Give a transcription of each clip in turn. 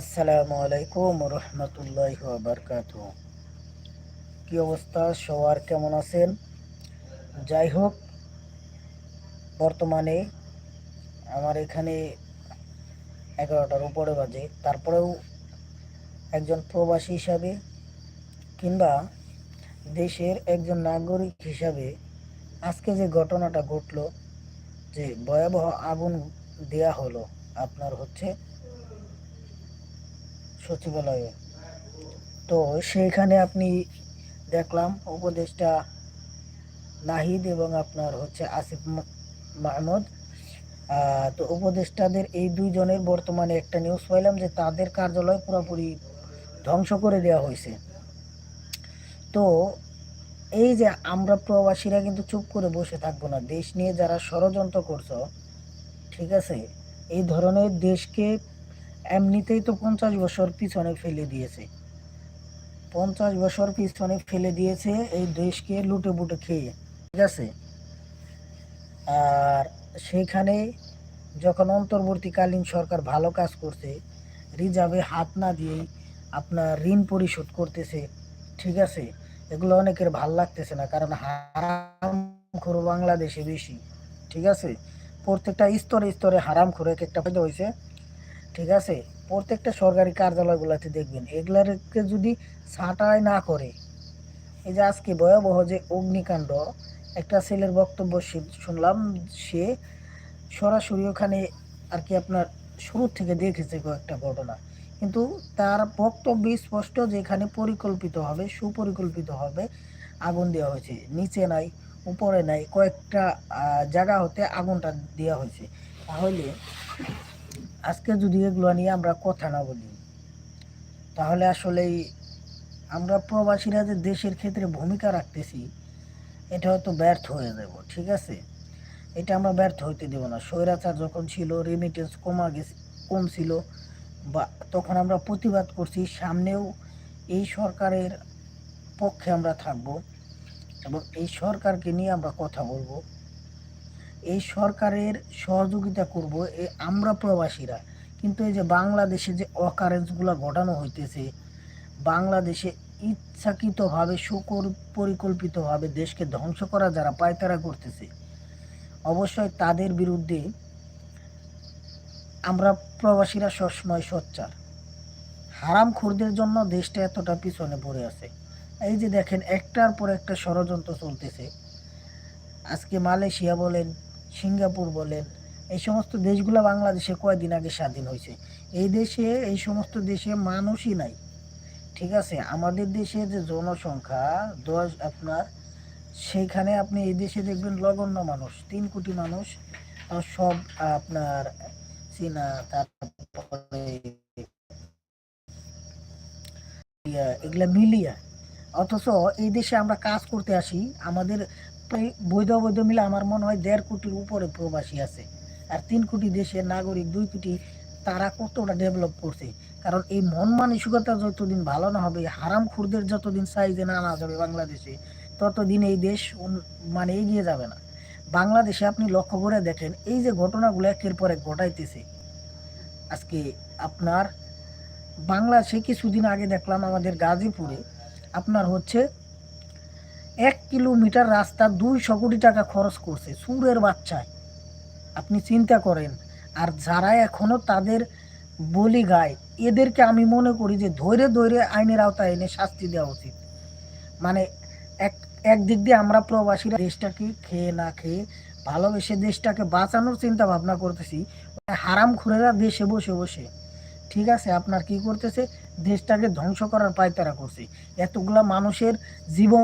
আসসালামু আলাইকুম রহমতুল্লাহ বারকাত কি অবস্থা? সবার কেমন আছেন? যাই হোক, বর্তমানে আমার এখানে এগারোটার উপরে বাজে। তারপরেও একজন প্রবাসী হিসাবে কিংবা দেশের একজন নাগরিক হিসাবে আজকে যে ঘটনাটা ঘটলো, যে ভয়াবহ আগুন দেয়া হলো, আপনার হচ্ছে সচিবালয়ে। তো সেইখানে আপনি দেখলাম উপদেষ্টা নাহিদ এবং আপনার হচ্ছে আসিফ মাহমুদ। তো উপদেষ্টাদের এই দুইজনের বর্তমানে একটা নিউজ পাইলাম যে তাদের কার্যালয় পুরোপুরি ধ্বংস করে দেওয়া হয়েছে। তো এই যে আমরা প্রবাসীরা কিন্তু চুপ করে বসে থাকব না, দেশ নিয়ে যারা ষড়যন্ত্র করছ, ঠিক আছে? এই ধরনের দেশকে এমনিতেই তো পঞ্চাশ বছর পিছনে ফেলে দিয়েছে। পঞ্চাশ বছর পিছনে ফেলে দিয়েছে এই দেশকে লুটে বুটে খেয়ে। ঠিক আছে? আর সেইখানে যখন অন্তর্বর্তীকালীন সরকার ভালো কাজ করছে, রিজার্ভে হাত না দিয়েই আপনার ঋণ পরিশোধ করতেছে, ঠিক আছে? এগুলো অনেকের ভালো লাগতেছে না, কারণ হারাম খোর বাংলাদেশে বেশি, ঠিক আছে? প্রত্যেকটা স্তরে স্তরে হারাম খোর এক একটা ফায়দা হয়েছে। ঠিক আছে? প্রত্যেকটা সরকারি কার্যালয়গুলোতে দেখবেন। এগুলাকে যদি ছাঁটাই না করে, এই যে আজকে ভয়াবহ যে অগ্নিকাণ্ড, একটা ছেলের বক্তব্য শুনলাম, সে সরাসরি ওখানে আর কি আপনার শুরু থেকে দেখেছে কয়েকটা ঘটনা। কিন্তু তার বক্তব্য স্পষ্ট যে এখানে পরিকল্পিতভাবে সুপরিকল্পিতভাবে আগুন দেওয়া হয়েছে। নিচে নাই, উপরে নাই, কয়েকটা জায়গা হতে আগুনটা দেওয়া হয়েছে। তাহলে আজকে যদি এগুলো নিয়ে আমরা কথা না বলি, তাহলে আসলেই আমরা প্রবাসীরা যে দেশের ক্ষেত্রে ভূমিকা রাখতেছি, এটা হয়তো ব্যর্থ হয়ে যাব, ঠিক আছে? এটা আমরা ব্যর্থ হইতে দেব না। স্বৈরাচার যখন ছিল রেমিটেন্স কমা গেছে কম ছিল বা তখন আমরা প্রতিবাদ করছি, সামনেও এই সরকারের পক্ষে আমরা থাকব এবং এই সরকারকে নিয়ে আমরা কথা বলব। এই সরকারের সহযোগিতা করব এই আমরা প্রবাসীরা। কিন্তু এই যে বাংলাদেশে যে অকারেন্সগুলো ঘটানো হইতেছে, বাংলাদেশে ইচ্ছাকৃতভাবে সুকর পরিকল্পিতভাবে দেশকে ধ্বংস করা যারা পায়তারা করতেছে, অবশ্যই তাদের বিরুদ্ধে আমরা প্রবাসীরা সবসময় সোচ্চার। হারাম খুরদের জন্য দেশটা এতটা পিছনে পড়ে আছে। এই যে দেখেন, একটার পর একটা ষড়যন্ত্র চলতেছে। আজকে মালয়েশিয়া বলেন সিঙ্গাপুর বলেন, এই সমস্ত দেশগুলো বাংলাদেশে কয়দিন আগে স্বাধীন হয়েছে? এই দেশে, এই সমস্ত দেশে মানুষই নাই, ঠিক আছে? আমাদের দেশে যে জনসংখ্যা, দশ, আপনার, সেইখানে আপনি এই দেশে দেখবেন লগন্য মানুষ, তিন কোটি মানুষ সব আপনার চীনা, তারপরে এগুলা মিলিয়া। অথচ এই দেশে আমরা কাজ করতে আসি, আমাদের প্রায় বৈধ বৈধ মিলে আমার মনে হয় দেড় কোটির উপরে প্রবাসী আছে। আর তিন কোটি দেশের নাগরিক, দুই কোটি তারা কতটা ডেভেলপ করছে? কারণ এই মন মানসিকতা যতদিন ভালো না হবে, হারাম খুরদের যতদিন সাইজে না আনা যাবে বাংলাদেশে, ততদিন এই দেশ মানে এগিয়ে যাবে না। বাংলাদেশে আপনি লক্ষ্য করে দেখেন, এই যে ঘটনাগুলো একের পর এক ঘটাইতেছে। আজকে আপনার বাংলাদেশে কিছুদিন আগে দেখলাম আমাদের গাজীপুরে, আপনার হচ্ছে এক কিলোমিটার রাস্তা দুইশো কোটি টাকা খরচ করছে, সুরের বাচ্চায়। আপনি চিন্তা করেন, আর যারা এখনও তাদের বলি গায়, এদেরকে আমি মনে করি যে ধৈরে ধৈরে আইনের আওতায় এনে শাস্তি দেওয়া উচিত। মানে এক, একদিক দিয়ে আমরা প্রবাসীরা দেশটাকে খেয়ে না খেয়ে ভালোবেসে দেশটাকে বাঁচানোর চিন্তা ভাবনা করতেছি। হারাম খুরেরা দেশে বসে বসে ঠিক আছে, আপনার কি করতেছে? দেশটাকে ধ্বংস করার পায়তারা করছে। এতগুলা মানুষের জীবন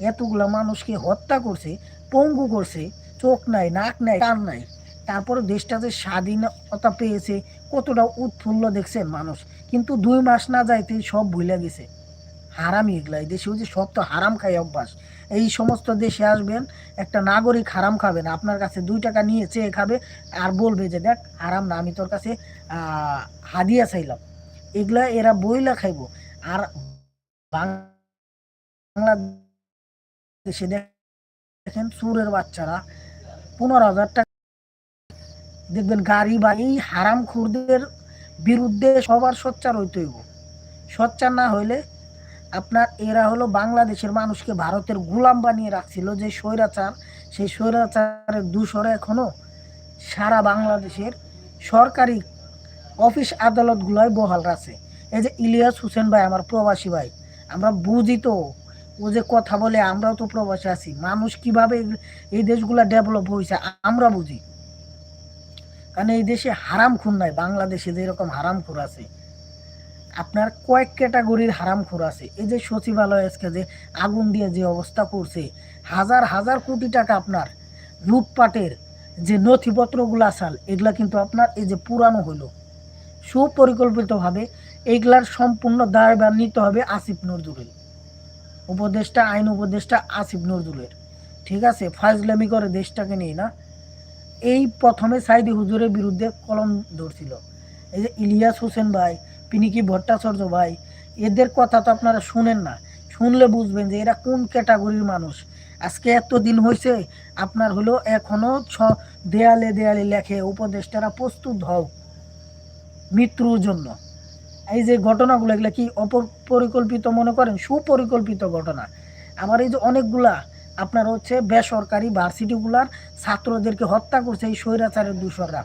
এতগুলা মানুষকে হত্যা করছে, পঙ্গু করছে, চোখ নাই, নাক নাই, কান নাই। তারপরে দেশটা যে স্বাধীনতা পেয়েছে, কতটা উৎফুল্ল দেখছেন মানুষ। কিন্তু দুই মাস না যাইতেই সব ভুলে গেছে। হারামি এগুলা। দেশে হচ্ছে সব তো হারাম খাই অভ্যাস। এই সমস্ত দেশে আসবেন, একটা নাগরিক হারাম খাবে না, আপনার কাছে দুই টাকা নিয়ে চেয়ে খাবে আর বলবে যে, দেখ, হারাম না, আমি তোর কাছে হাদিয়া চাইলাম। এগুলা এরা বইলা খাইব। আর বাংলাদেশে দেখেন সুরের বাচ্চারা পনেরো হাজার টাকা দেখবেন গাড়ি বা এই হারাম খুরদের বিরুদ্ধে সবার সোচ্চার হইতে হইব। সোচ্চার না হইলে আপনার এরা হলো বাংলাদেশের মানুষকে ভারতের গুলাম বানিয়ে রাখছিল, যে স্বৈরাচার, সেই স্বৈরাচারের দূষরে এখনও সারা বাংলাদেশের সরকারি অফিস আদালতগুলোয় বহাল আছে এই যে ইলিয়াস হোসেন ভাই, আমার প্রবাসী ভাই, আমরা বুঝি তো, ও যে কথা বলে আমরাও তো প্রবাসী আছি, মানুষ কীভাবে এই দেশগুলা ডেভেলপ হয়েছে আমরা বুঝি। কারণ এই দেশে হারাম খুন নাই, বাংলাদেশে যেরকম হারাম খুন আছে। আপনার কয়েক ক্যাটাগরির হারাম খুর আছে। এই যে সচিবালয় আজকে যে আগুন দিয়ে যে অবস্থা করছে, হাজার হাজার কোটি টাকা আপনার লুটপাটের যে নথিপত্রগুলো আসাল, এগুলা কিন্তু আপনার এই যে পুরানো হলো সুপরিকল্পিতভাবে এইগুলার সম্পূর্ণ দায়ভার নিতে হবে আসিফ নজরুলের। উপদেষ্টা, আইন উপদেষ্টা আসিফ নজরুলের। ঠিক আছে, ফাজলামি করে দেশটাকে নিয়ে না? এই প্রথমে সাইদি হুজুরের বিরুদ্ধে কলম ধরছিল। এই যে ইলিয়াস হোসেন ভাই পিনিকি ভট্টাচার্য ভাই? এদের কথা তো আপনারা শুনেন না। শুনলে বুঝবেন যে এরা কোন ক্যাটাগরির মানুষ। আজকে এত দিন হয়েছে আপনার হলো এখনও ছ দেয়ালে দেয়ালে লেখে, উপদেষ্টারা প্রস্তুত হও মৃত্যুর জন্য। এই যে ঘটনাগুলো, এগুলো কি অপরিকল্পিত মনে করেন? সুপরিকল্পিত ঘটনা। আমার এই যে অনেকগুলা, আপনার হচ্ছে বেসরকারি ভার্সিটিগুলার ছাত্রদেরকে হত্যা করছে এই স্বৈরাচারের দূষররা,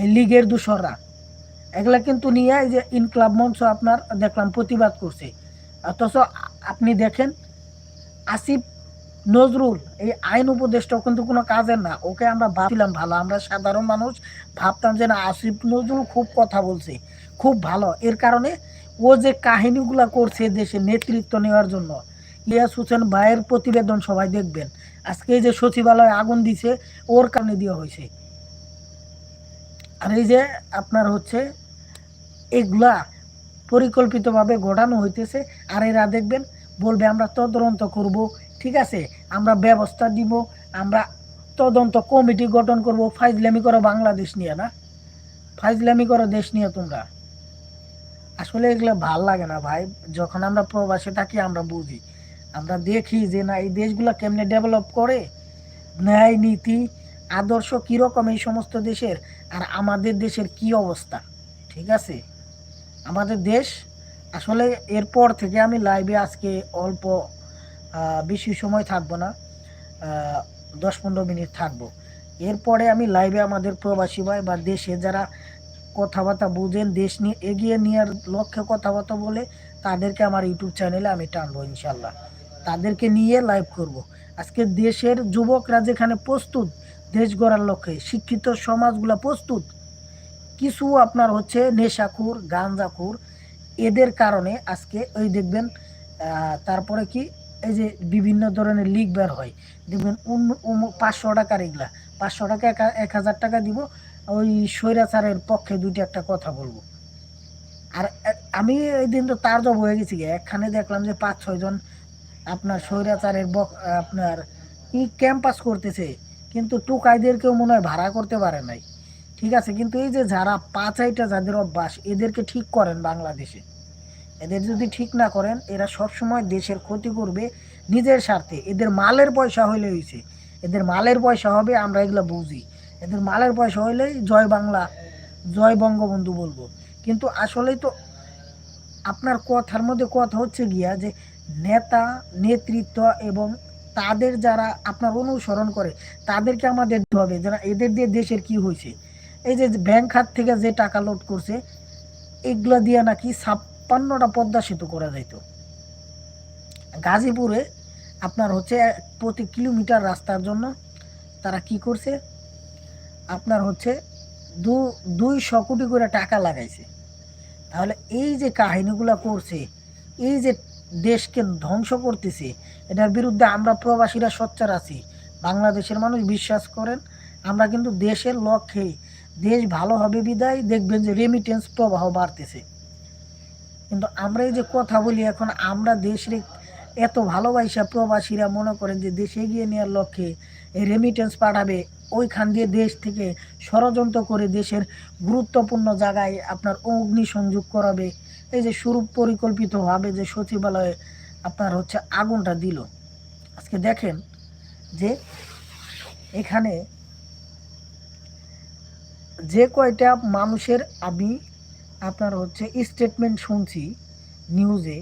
এই লীগের দূষররা। এগুলা কিন্তু নিয়ে এই যে ইনক্লাব মঞ্চ আপনার দেখলাম প্রতিবাদ করছে। অথচ আপনি দেখেন, আসিফ নজরুল, এই আইন উপদেষ্টাও কিন্তু কোনো কাজের না। ওকে আমরা ভাবছিলাম ভালো, আমরা সাধারণ মানুষ, ভাবতাম যে না, আসিফ নজরুল খুব কথা বলছে, খুব ভালো। এর কারণে ও যে কাহিনীগুলা করছে দেশে নেতৃত্ব নেওয়ার জন্য ইলিয়াস হোসেন ভাইয়ের প্রতিবেদন সবাই দেখবেন। আজকে এই যে সচিবালয়ে আগুন দিছে, ওর কারণে দেওয়া হয়েছে। আর এই যে আপনার হচ্ছে এগুলা পরিকল্পিতভাবে ঘটানো হইতেছে। আর এরা দেখবেন, বলবে, আমরা তদন্ত করব, ঠিক আছে? আমরা ব্যবস্থা দিব, আমরা তদন্ত কমিটি গঠন করব। ফাইজলামি করো বাংলাদেশ নিয়ে না। ফাইজলামি করো দেশ নিয়ে তোমরা। আসলে এগুলো ভালো লাগে না ভাই। যখন আমরা প্রবাসে থাকি, আমরা বুঝি। আমরা দেখি যে, না, এই দেশগুলো কেমনে ডেভেলপ করে? ন্যায় নীতি, আদর্শ কীরকম এই সমস্ত দেশের? আর আমাদের দেশের কি অবস্থা? ঠিক আছে? আমাদের দেশ, আসলে এরপর থেকে আমি লাইভে আজকে অল্প বেশি সময় থাকব না দশ পনেরো মিনিট থাকব এরপরে আমি লাইভে আমাদের প্রবাসী ভাই বা দেশে যারা কথাবার্তা বুঝেন, দেশ নিয়ে এগিয়ে নেওয়ার লক্ষ্যে কথাবার্তা বলে, তাদেরকে আমার ইউটিউব চ্যানেলে আমি টানবো ইনশাল্লাহ তাদেরকে নিয়ে লাইভ করব। আজকে দেশের যুবকরা যেখানে প্রস্তুত, দেশ গড়ার লক্ষ্যে, শিক্ষিত সমাজগুলো প্রস্তুত কিছু আপনার হচ্ছে নেশাখুর গাঞ্জাখুর এদের কারণে আজকে ওই দেখবেন তারপরে কি, এই যে বিভিন্ন ধরনের লিগ বের হয় দেখবেন পাঁচশো টাকার এগুলা, পাঁচশো টাকা, এক- হাজার টাকা দিব, ওই স্বৈরাচারের পক্ষে দুইটা একটা কথা বলব আর আমি এই দিন তো তার জব হয়ে গেছি। একখানে দেখলাম যে পাঁচ, ছয় জন আপনার স্বৈরাচারের আপনার ই ক্যাম্পাস করতেছে, কিন্তু টুকাইদেরকেও মনে হয় ভাড়া করতে পারে নাই ঠিক আছে, কিন্তু এই যে যারা পাঁচাইটা যাদের অভ্যাস, এদেরকে ঠিক করেন বাংলাদেশে। এদের যদি ঠিক না করেন, এরা সব সময় দেশের ক্ষতি করবে নিজের স্বার্থে। এদের মালের পয়সা হইলে হয়েছে এদের মালের পয়সা হবে, আমরা এগুলো বুঝি। এদের মালের পয়সা হইলেই জয় বাংলা, জয় বঙ্গবন্ধু বলব। কিন্তু আসলেই তো আপনার কথার মধ্যে কথা হচ্ছে গিয়া যে নেতা, নেতৃত্ব এবং তাদের যারা আপনার অনুসরণ করে, তাদেরকে আমাদের হবে যারা এদের দিয়ে দেশের কি হয়েছে এই যে ব্যাংক খাত থেকে যে টাকা লোড করছে, এগুলো দিয়ে নাকি ছাপ্পান্নটা পদ্মা সেতু করা যাইত। গাজীপুরে আপনার হচ্ছে প্রতি কিলোমিটার রাস্তার জন্য তারা কি করছে? আপনার হচ্ছে দু, দুইশো কোটি করে টাকা লাগাইছে। তাহলে এই যে কাহিনীগুলো করছে, এই যে দেশকে ধ্বংস করতেছে, এটার বিরুদ্ধে আমরা প্রবাসীরা সোচ্চার আছি। বাংলাদেশের মানুষ বিশ্বাস করেন, আমরা কিন্তু দেশের লক্ষ্যে দেশ ভালো হবে বিদায়, দেখবেন যে রেমিটেন্স প্রবাহ বাড়তেছে। কিন্তু আমরা এই যে কথা বলি, এখন আমরা দেশের এত ভালোবাসা প্রবাসীরা মনে করেন যে দেশে এগিয়ে নেওয়ার লক্ষ্যে এই রেমিটেন্স পাঠাবে, ওইখান দিয়ে দেশ থেকে ষড়যন্ত্র করে দেশের গুরুত্বপূর্ণ জায়গায় আপনার অগ্নি সংযোগ করাবে। এই যে শুরু পরিকল্পিতভাবে যে সচিবালয়ে আপনার হচ্ছে আগুনটা দিল। আজকে দেখেন যে এখানে যে কয়টা মানুষের আমি আপনার হচ্ছে স্টেটমেন্ট শুনছি নিউজে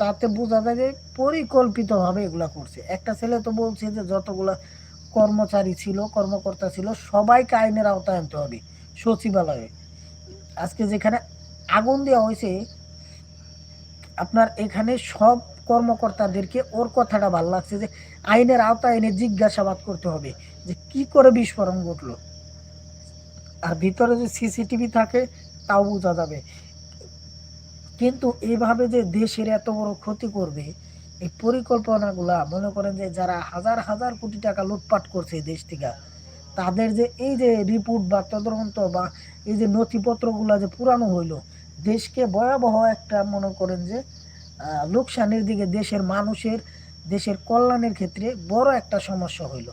তাতে বোঝা যায় যে পরিকল্পিতভাবে এগুলা করছে। একটা ছেলে তো বলছে যে যতগুলা কর্মচারী ছিল, কর্মকর্তা ছিল, সবাইকে আইনের আওতায় আনতে হবে সচিবালয়ে। আজকে যেখানে আগুন দেওয়া হয়েছে, আপনার এখানে সব কর্মকর্তাদেরকে ওর কথাটা ভালো লাগছে যে আইনের আওতায় এনে জিজ্ঞাসাবাদ করতে হবে যে কি করে বিস্ফোরণ ঘটলো। আর ভিতরে যে সিসিটিভি থাকে, তাও বোঝা যাবে। কিন্তু এইভাবে যে দেশের এত বড় ক্ষতি করবে, এই পরিকল্পনাগুলা, মনে করেন যে যারা হাজার হাজার কোটি টাকা লুটপাট করছে এই দেশ থেকে, তাদের যে এই যে রিপোর্ট বা তদন্ত বা এই যে নথিপত্রগুলো যে পুরানো হইল, দেশকে ভয়াবহ একটা মনে করেন যে লোকসানের দিকে দেশের মানুষের, দেশের কল্যাণের ক্ষেত্রে বড় একটা সমস্যা হইল।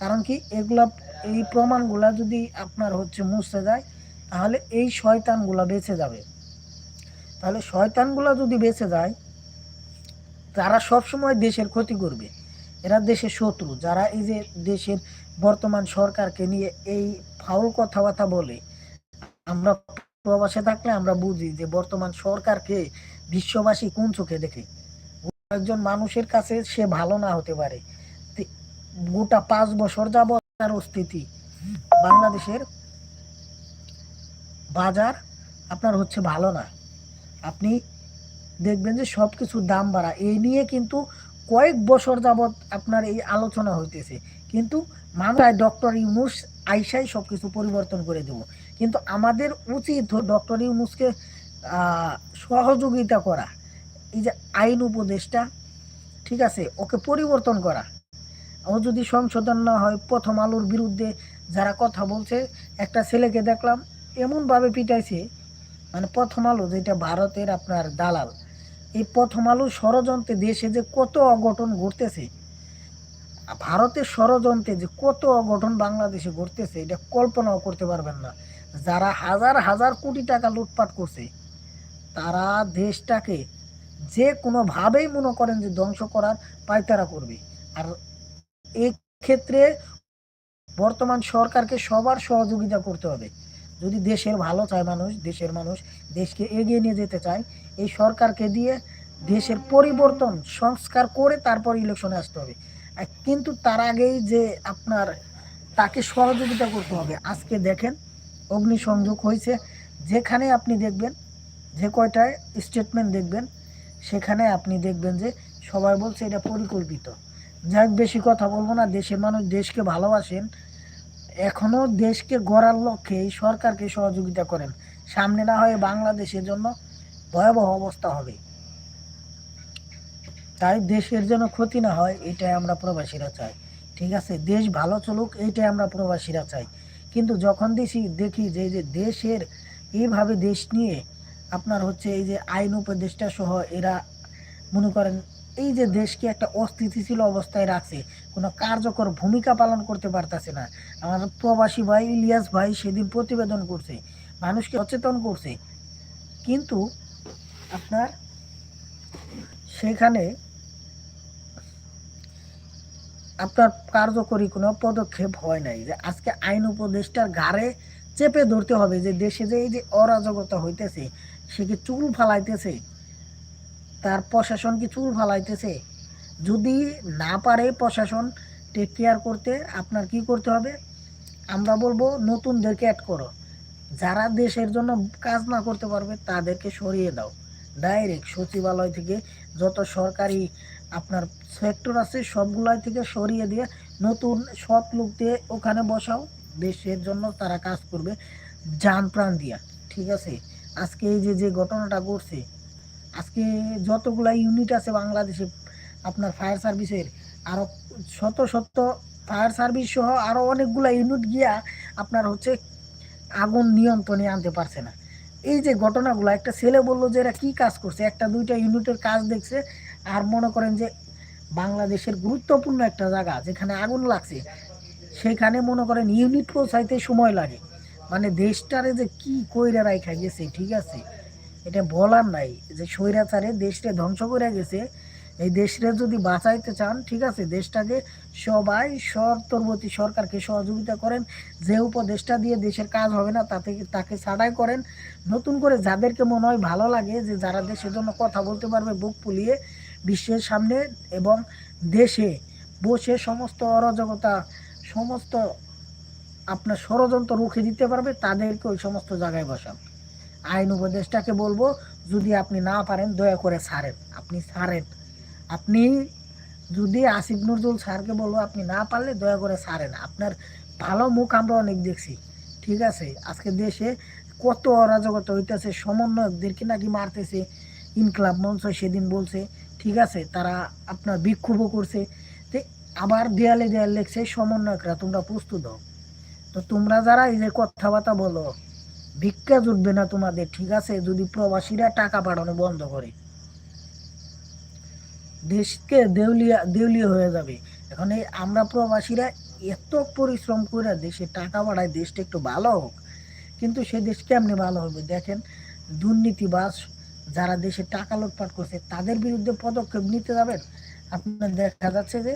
কারণ কি, এগুলা এই প্রমাণগুলা যদি আপনার হচ্ছে মুছে যায়, তাহলে এই শয়তানগুলা বেঁচে যাবে। তাহলে শয়তানগুলা যদি বেঁচে যায়, তারা সবসময় দেশের ক্ষতি করবে। এরা দেশের শত্রু। যারা এই যে দেশের বর্তমান সরকারকে নিয়ে এই ফাউল কথাবার্তা বলে, আমরা প্রবাসে থাকলে আমরা বুঝি যে বর্তমান সরকারকে বিশ্ববাসী কোন চোখে দেখে? একজন মানুষের কাছে সে ভালো না হতে পারে। গোটা পাঁচ বছর যাবত তার অস্তিত্ব বাংলাদেশের বাজার আপনার হচ্ছে ভালো না। আপনি দেখবেন যে সব কিছুর দাম বাড়া। এই নিয়ে কিন্তু কয়েক বছর যাবত আপনার এই আলোচনা হইতেছে। কিন্তু মানুষ ডক্টর ইউনুস আইসাই সব কিছু পরিবর্তন করে দেব। কিন্তু আমাদের উচিত ডক্টর ইউনুসকে সহযোগিতা করা। এই যে আইন উপদেশটা ঠিক আছে, ওকে পরিবর্তন করা। ও যদি সংশোধন না হয়, প্রথম আলোর বিরুদ্ধে যারা কথা বলছে, একটা ছেলেকে দেখলাম, এমনভাবে পিটাইছে মানে প্রথম আলো যেটা ভারতের আপনার দালাল, এই প্রথম আলো ষড়যন্ত্রে দেশে যে কত অঘটন ঘটতেছে, ভারতের ষড়যন্ত্রে যে কত অঘটন বাংলাদেশে ঘটতেছে, এটা কল্পনাও করতে পারবেন না। যারা হাজার হাজার কোটি টাকা লুটপাট করছে, তারা দেশটাকে যে কোনোভাবেই মনে করেন যে ধ্বংস করার পায়তারা করবে। আর ক্ষেত্রে বর্তমান সরকারকে সবার সহযোগিতা করতে হবে। যদি দেশের ভালো চায় মানুষ, দেশের মানুষ দেশকে এগিয়ে নিয়ে যেতে চায়, এই সরকারকে দিয়ে দেশের পরিবর্তন সংস্কার করে তারপর ইলেকশনে আসতে হবে। কিন্তু তার আগেই যে আপনার তাকে সহযোগিতা করতে হবে। আজকে দেখেন অগ্নিসংযোগ হয়েছে। যেখানে আপনি দেখবেন, যে কয়টায় স্টেটমেন্ট দেখবেন, সেখানে আপনি দেখবেন যে সবাই বলছে এটা পরিকল্পিত। যাক, বেশি কথা বলব না। দেশের মানুষ দেশকে ভালোবাসেন। এখনও দেশকে গড়ার লক্ষ্যে এই সরকারকে সহযোগিতা করেন। সামনে না হয় বাংলাদেশের জন্য ভয়াবহ অবস্থা হবে। তাই দেশের যেন ক্ষতি না হয়, এটাই আমরা প্রবাসীরা চাই। ঠিক আছে? দেশ ভালো চলুক এইটাই আমরা প্রবাসীরা চাই। কিন্তু যখন দেখি দেখি যে যে দেশের, এইভাবে দেশ নিয়ে আপনার হচ্ছে এই যে আইন উপদেষ্টা সহ এরা মনে করেন এই যে দেশকে একটা অস্থিতিশীল অবস্থায় রাখছে, কোনো কার্যকর ভূমিকা পালন করতে পারতেছে না। আমার প্রবাসী ভাই ইলিয়াস ভাই সেদিন প্রতিবেদন করছে, মানুষকে সচেতন করছে। কিন্তু আপনার সেখানে আপনার কার্যকরী কোনো পদক্ষেপ হয় নাই যে আজকে আইন উপদেষ্টার ঘাড়ে চেপে ধরতে হবে যে দেশে যে এই যে অরাজকতা হইতেছে, সে কি চুল ফালাইতেছে? তার প্রশাসন কি চুল ফালাইতেছে? যদি না পারে প্রশাসন টেক কেয়ার করতে আপনার কি করতে হবে? আমরা বলব, নতুনদেরকে অ্যাড করো। যারা দেশের জন্য কাজ না করতে পারবে, তাদেরকে সরিয়ে দাও। ডাইরেক্ট সচিবালয় থেকে যত সরকারি আপনার সেক্টর আছে, সবগুলাই থেকে সরিয়ে দিয়ে নতুন সব লোক দিয়ে ওখানে বসাও। দেশের জন্য তারা কাজ করবে, যান প্রাণ দিয়া। ঠিক আছে? আজকে এই যে যে ঘটনাটা ঘটছে আজকে যতগুলা ইউনিট আছে বাংলাদেশে, আপনার ফায়ার সার্ভিসের আরও শত শত ফায়ার সার্ভিস সহ আরও অনেকগুলা ইউনিট গিয়া আপনার হচ্ছে আগুন নিয়ন্ত্রণে আনতে পারছে না। এই যে ঘটনাগুলো, একটা ছেলে বলল যে এরা কি কাজ করছে? একটা, দুইটা ইউনিটের কাজ দেখছে আর মনে করেন যে বাংলাদেশের গুরুত্বপূর্ণ একটা জায়গা যেখানে আগুন লাগছে, সেখানে মনে করেন ইউনিট পৌঁছাইতে সময় লাগে। মানে দেশটারে যে কি কইরা রাইখা গেছে, ঠিক আছে? এটা বলার নাই যে স্বৈরাচারে দেশটা ধ্বংস করে গেছে। এই দেশটা যদি বাঁচাইতে চান, ঠিক আছে, দেশটাকে সবাই সর্তর্বতী সরকারকে সহযোগিতা করেন। যে উপদেষ্টা দিয়ে দেশের কাজ হবে না, তাতে তাকে ছাড়াই করেন। নতুন করে যাদেরকে মনে হয় ভালো লাগে, যে যারা দেশের জন্য কথা বলতে পারবে, বুক পুলিয়ে বিশ্বের সামনে এবং দেশে বসে সমস্ত অরাজকতা, সমস্ত আপনার ষড়যন্ত্র রুখে দিতে পারবে, তাদেরকে ওই সমস্ত জায়গায় বসান। আইন উপদেষ্টাকে বলব, যদি আপনি না পারেন, দয়া করে ছাড়েন। আপনি ছাড়েন। আপনি যদি আসিফ নজরুল স্যারকে বলব, আপনি না পারলে দয়া করে ছাড়েন। আপনার ভালো মুখ আমরা অনেক দেখছি। ঠিক আছে? আজকে দেশে কত অরাজকতা হইতেছে সমন্বয়কদেরকে নাকি মারতেছে, ইনকলাব মঞ্চ সেদিন বলছে, ঠিক আছে? তারা আপনার বিক্ষোভও করছে। তো আবার দেয়ালে দেয়াল লেখছে, সমন্বয়করা তোমরা প্রস্তুত হও। তো তোমরা যারা এই যে কথাবার্তা বলো ভিক্ষা জুটবে না তোমাদের, ঠিক আছে? যদি প্রবাসীরা টাকা পাঠানো বন্ধ করে, দেশকে দেউলিয়া দেউলিয়া হয়ে যাবে। এখন এই আমরা প্রবাসীরা এত পরিশ্রম করে দেশে টাকা পাঠায় দেশটা একটু ভালো হোক, কিন্তু সে দেশ কেমনি ভালো হবে? দেখেন, দুর্নীতিবাজ যারা দেশে টাকা লুটপাট করছে, তাদের বিরুদ্ধে পদক্ষেপ নিতে যাবেন? আপনার দেখা যাচ্ছে যে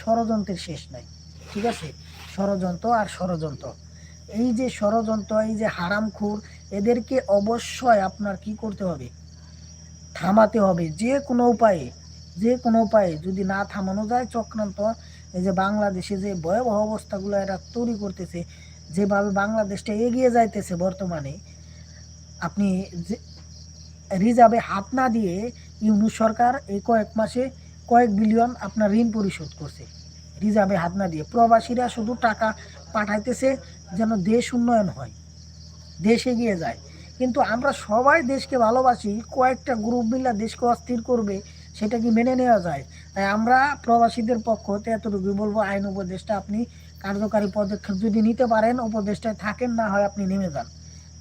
ষড়যন্ত্রের শেষ নাই, ঠিক আছে? ষড়যন্ত্র আর ষড়যন্ত্র। এই যে ষড়যন্ত্র, এই যে হারামখোর, এদেরকে অবশ্যই আপনার কি করতে হবে? থামাতে হবে যে কোনো উপায়ে, যে কোনো উপায়ে। যদি না থামানো যায় চক্রান্ত, এই যে বাংলাদেশে যে ভয়াবহ অবস্থাগুলো এরা তৈরি করতেছে, যেভাবে বাংলাদেশটা এগিয়ে যাইতেছে বর্তমানে, আপনি যে রিজার্ভে হাত না দিয়ে ইউনুস সরকার এই কয়েক মাসে কয়েক বিলিয়ন আপনার ঋণ পরিশোধ করছে। রিজার্ভে হাত না দিয়ে। প্রবাসীরা শুধু টাকা পাঠাইতেছে যেন দেশ উন্নয়ন হয়, দেশ এগিয়ে যায়। কিন্তু আমরা সবাই দেশকে ভালোবাসি, কয়েকটা গ্রুপ মিলে দেশকে অস্থির করবে, সেটা কি মেনে নেওয়া যায়? তাই আমরা প্রবাসীদের পক্ষ হতে এতটুকু বলব, আইন উপদেষ্টা আপনি কার্যকারী পদক্ষেপ যদি নিতে পারেন, উপদেষ্টায় থাকেন, না হয় আপনি নেমে যান।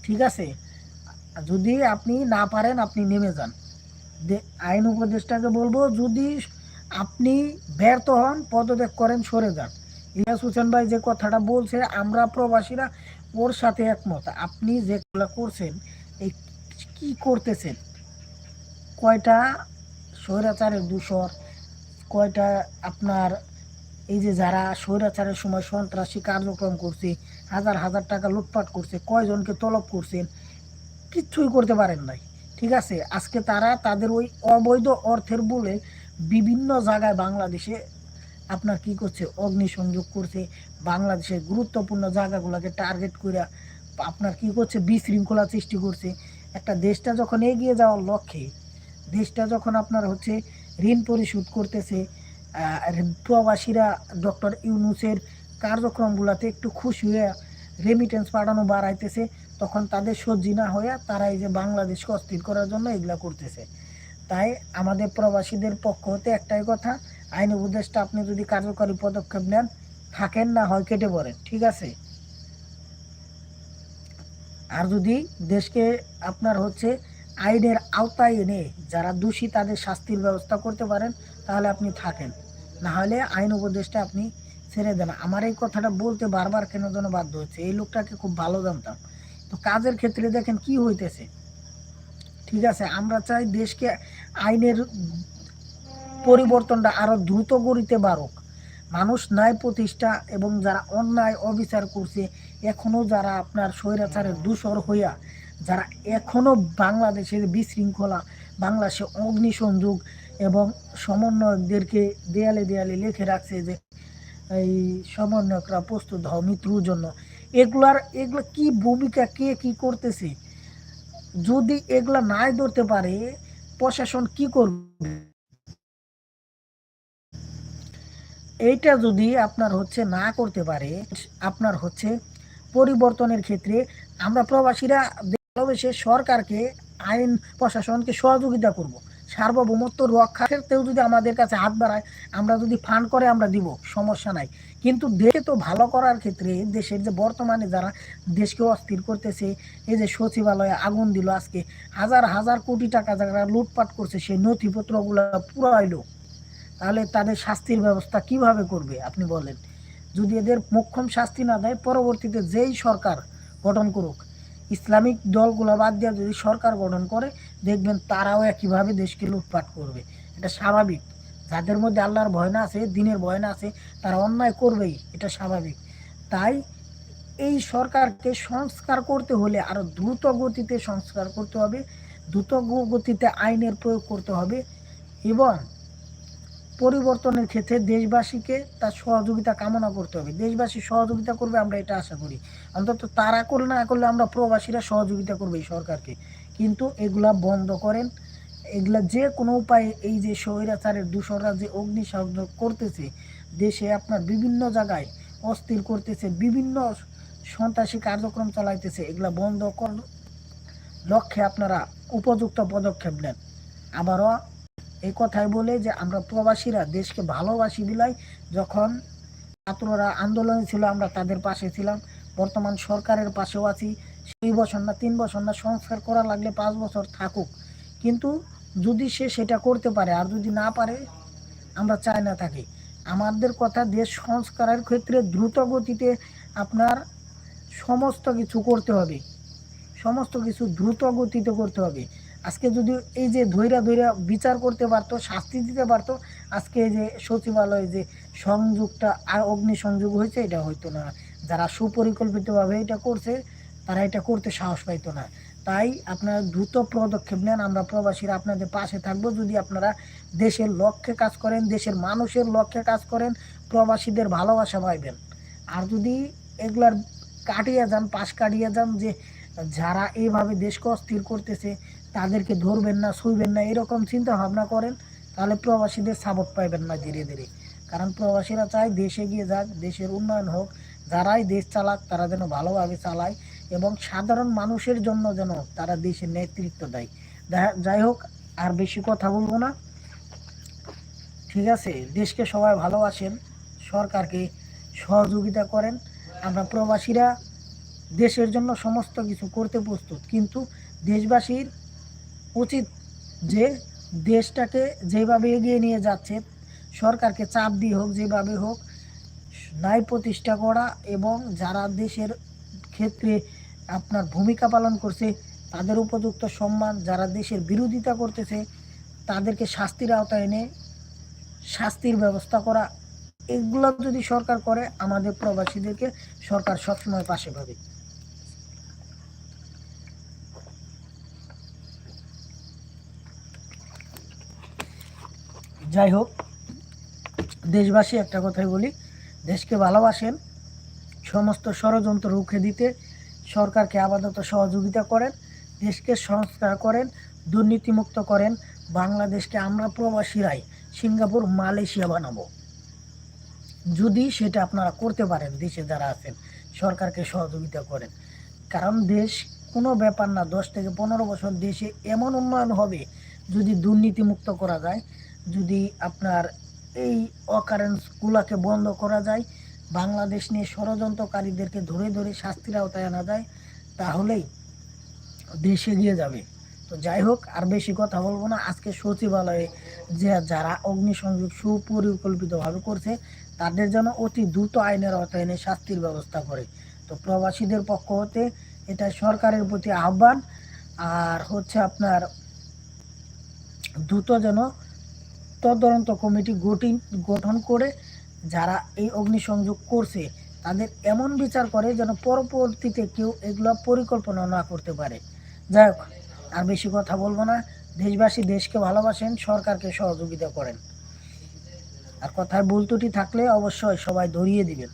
ঠিক আছে? যদি আপনি না পারেন, আপনি নেমে যান। আইন উপদেষ্টাকে বলব, যদি আপনি ব্যর্থ হন, পদত্যাগ করেন, সরে যান। ইলিয়াস হোসেন ভাই যে কথাটা বলছে, আমরা প্রবাসীরা ওর সাথে একমত। আপনি যেগুলো করছেন, এই কি করতেছেন? কয়টা স্বৈরাচারের দূষর কয়টা আপনার এই যে যারা স্বৈরাচারের সময় সন্ত্রাসী কার্যক্রম করছে, হাজার হাজার টাকা লুটপাট করছে, কয়জনকে তলব করছেন কিচ্ছুই করতে পারেন নাই। ঠিক আছে? আজকে তারা তাদের ওই অবৈধ অর্থের বলে বিভিন্ন জায়গায় বাংলাদেশে আপনার কি করছে? অগ্নিসংযোগ করছে। বাংলাদেশের গুরুত্বপূর্ণ জায়গাগুলোকে টার্গেট করে আপনার কি করছে? বিশৃঙ্খলা সৃষ্টি করছে। একটা দেশটা যখন এগিয়ে যাওয়ার লক্ষ্যে, দেশটা যখন আপনার হচ্ছে ঋণ পরিশোধ করতেছে প্রবাসীরা ডক্টর ইউনুসের কার্যক্রমগুলোতে একটু খুশি হয়ে রেমিটেন্স পাঠানো বাড়াইতেছে, তখন তাদের সহ্যি না হয়ে তারা এই যে বাংলাদেশকে অস্থির করার জন্য এগুলা করতেছে। তাই আমাদের প্রবাসীদের পক্ষ হতে একটাই কথা আইন উপদেষ্টা আপনি যদি কার্যকরী পদক্ষেপ নেন, থাকেন না হয় কেটে পড়েন, ঠিক আছে? আর যদি দেশকে আপনার হচ্ছে আইনের আওতায় এনে যারা দোষী তাদের শাস্তির ব্যবস্থা করতে পারেন, তাহলে আপনি থাকেন। না হলে আইন উপদেষ্টা আপনি ছেড়ে দেন। আমার এই কথাটা বলতে বারবার কেন যেন বাধ্য হচ্ছে? এই লোকটাকে খুব ভালো জানতাম। তো কাজের ক্ষেত্রে দেখেন কি হইতেছে? ঠিক আছে, আমরা চাই দেশকে আইনের পরিবর্তনটা আরও দ্রুত গড়িতে বাড়ুক মানুষ ন্যায় প্রতিষ্ঠা এবং যারা অন্যায় অবিচার করছে, এখনও যারা আপনার স্বৈরাচারের দূষর হইয়া, যারা এখনও বাংলাদেশের বিশৃঙ্খলা, বাংলাদেশে অগ্নিসংযোগ এবং সমন্বয়কদেরকে দেয়ালে দেয়ালে লিখে রাখছে যে, এই সমন্বয়করা প্রস্তুত হও মৃত্যুর জন্য। এগুলার, এগুলো কি ভূমিকা, কে কি করতেছে? যদি এগুলা নাই ধরতে পারে, প্রশাসন কি করবে? এইটা যদি আপনার হচ্ছে না করতে পারে, আপনার হচ্ছে পরিবর্তনের ক্ষেত্রে আমরা প্রবাসীরা ভালোবেসে সরকারকে, আইন প্রশাসনকে সহযোগিতা করব। সার্বভৌমত্ব রক্ষার ক্ষেত্রেও যদি আমাদের কাছে হাত বাড়ায়, আমরা যদি ফান্ড করে আমরা দিব, সমস্যা নাই। কিন্তু দেশে তো ভালো করার ক্ষেত্রে, দেশের যে বর্তমানে যারা দেশকে অস্থির করতেছে, এই যে সচিবালয়ে আগুন দিল আজকে, হাজার হাজার কোটি টাকা যারা লুটপাট করছে, সেই নথিপত্রগুলো পুরাইলো। তাহলে তাদের শাস্তির ব্যবস্থা কীভাবে করবে? আপনি বলেন। যদি এদের মোক্ষম শাস্তি না দেয়, পরবর্তীতে যেই সরকার গঠন করুক, ইসলামিক দলগুলো বাদ দিয়ে যদি সরকার গঠন করে, দেখবেন তারাও একইভাবে দেশকে লুটপাট করবে। এটা স্বাভাবিক। যাদের মধ্যে আল্লাহর ভয় না আছে, দিনের ভয় না আছে, তারা অন্যায় করবেই। এটা স্বাভাবিক। তাই এই সরকারকে সংস্কার করতে হলে আরও দ্রুত গতিতে সংস্কার করতে হবে, দ্রুত গতিতে আইনের প্রয়োগ করতে হবে এবং পরিবর্তনের ক্ষেত্রে দেশবাসীকে তার সহযোগিতা কামনা করতে হবে। দেশবাসী সহযোগিতা করবে, আমরা এটা আশা করি। অন্তত তারা করলে না করলে আমরা প্রবাসীরা সহযোগিতা করবে এই সরকারকে। কিন্তু এগুলা বন্ধ করেন। এগুলা যে কোনো উপায়ে এই যে স্বৈরাচারের দূষণরা যে অগ্নিসংযোগ করতেছে, দেশে আপনার বিভিন্ন জায়গায় অস্থির করতেছে, বিভিন্ন সন্ত্রাসী কার্যক্রম চালাইতেছে, এগুলা বন্ধ কর লক্ষ্যে আপনারা উপযুক্ত পদক্ষেপ নেন। আবারও এই কথাই বলে যে আমরা প্রবাসীরা দেশকে ভালোবাসি বিলাই যখন ছাত্ররা আন্দোলনে ছিল, আমরা তাদের পাশে ছিলাম। বর্তমান সরকারের পাশেও আছি। দুই বছর না, তিন বছর না সংস্কার করা লাগলে পাঁচ বছর থাকুক। কিন্তু যদি সে সেটা করতে পারে আর যদি না পারে, আমরা চাই না থাকি আমাদের কথা দেশ সংস্কারের ক্ষেত্রে দ্রুত গতিতে আপনার সমস্ত কিছু করতে হবে। সমস্ত কিছু দ্রুত গতিতে করতে হবে। আজকে যদি এই যে ধৈরা ধৈরা বিচার করতে পারতো, শাস্তি দিতে পারতো, আজকে এই যে সচিবালয়ে যে সংযোগটা আর অগ্নি সংযোগ হয়েছে, এটা হইতো না। যারা সুপরিকল্পিতভাবে এটা করছে, তারা এটা করতে সাহস পাইতো না। তাই আপনারা দ্রুত পদক্ষেপ নেন। আমরা প্রবাসীরা আপনাদের পাশে থাকব। যদি আপনারা দেশের লক্ষ্যে কাজ করেন, দেশের মানুষের লক্ষ্যে কাজ করেন, প্রবাসীদের ভালোবাসা পাইবেন। আর যদি এগুলার কাটিয়ে যান, পাশ কাটিয়ে যান যে যারা এইভাবে দেশকে অস্থির করতেছে তাদেরকে ধরবেন না শুইবেন না, এরকম চিন্তা ভাবনা করেন, তাহলে প্রবাসীদের সাপোর্ট পাইবেন না ধীরে ধীরে। কারণ প্রবাসীরা চায় দেশে গিয়ে যাক, দেশের উন্নয়ন হোক, যারাই দেশ চালাক তারা যেন ভালোভাবে চালায় এবং সাধারণ মানুষের জন্য যেন তারা দেশের নেতৃত্ব দেয়। যাই হোক, আর বেশি কথা বলব না। ঠিক আছে, দেশকে সবাই ভালোবাসেন, সরকারকে সহযোগিতা করেন। আমরা প্রবাসীরা দেশের জন্য সমস্ত কিছু করতে প্রস্তুত, কিন্তু দেশবাসীর উচিত যে দেশটাকে যেভাবে এগিয়ে নিয়ে যাচ্ছে, সরকারকে চাপ দিয়ে হোক, যেভাবে হোক, ন্যায় প্রতিষ্ঠা করা এবং যারা দেশের ক্ষেত্রে আপনার ভূমিকা পালন করছে, তাদের উপযুক্ত সম্মান, যারা দেশের বিরোধিতা করতেছে, তাদেরকে শাস্তির আওতায় এনে শাস্তির ব্যবস্থা করা, এগুলো যদি সরকার করে, আমাদের প্রবাসীদেরকে সরকার সবসময় পাশে পাবে। যাই হোক, দেশবাসী একটা কথাই বলি, দেশকে ভালোবাসেন, সমস্ত ষড়যন্ত্র রুখে দিতে, সরকারকে আপাতত সহযোগিতা করেন, দেশকে সংস্কার করেন, দুর্নীতিমুক্ত করেন, বাংলাদেশকে আমরা প্রবাসীরাই সিঙ্গাপুর, মালয়েশিয়া বানাবো। যদি সেটা আপনারা করতে পারেন, দেশে যারা আছেন, সরকারকে সহযোগিতা করেন। কারণ দেশ কোনো ব্যাপার না, দশ থেকে পনেরো বছর দেশে এমন উন্নয়ন হবে, যদি দুর্নীতিমুক্ত করা যায় যদি আপনার এই অকারেন্সগুলোকে বন্ধ করা যায়, বাংলাদেশ নিয়ে ষড়যন্ত্রকারীদেরকে ধরে ধরে শাস্তির আওতায় আনা যায়, তাহলেই দেশ এগিয়ে যাবে। তো যাই হোক, আর বেশি কথা বলব না। আজকে সচিবালয়ে যে যারা অগ্নিসংযোগ সুপরিকল্পিতভাবে করছে, তাদের যেন অতি দ্রুত আইনের আওতায় এনে শাস্তির ব্যবস্থা করে। তো প্রবাসীদের পক্ষ হতে এটা সরকারের প্রতি আহ্বান। আর হচ্ছে আপনার দ্রুত যেন তদন্ত কমিটি গঠিন গঠন করে যারা এই অগ্নিসংযোগ করছে, তাদের এমন বিচার করে যেন পরবর্তীতে কেউ এগুলো পরিকল্পনা না করতে পারে। যাই হোক, আর বেশি কথা বলব না। দেশবাসী দেশকে ভালোবাসেন, সরকারকে সহযোগিতা করেন। আর কথার বলতুটি থাকলে অবশ্যই সবাই ধরিয়ে দিবেন।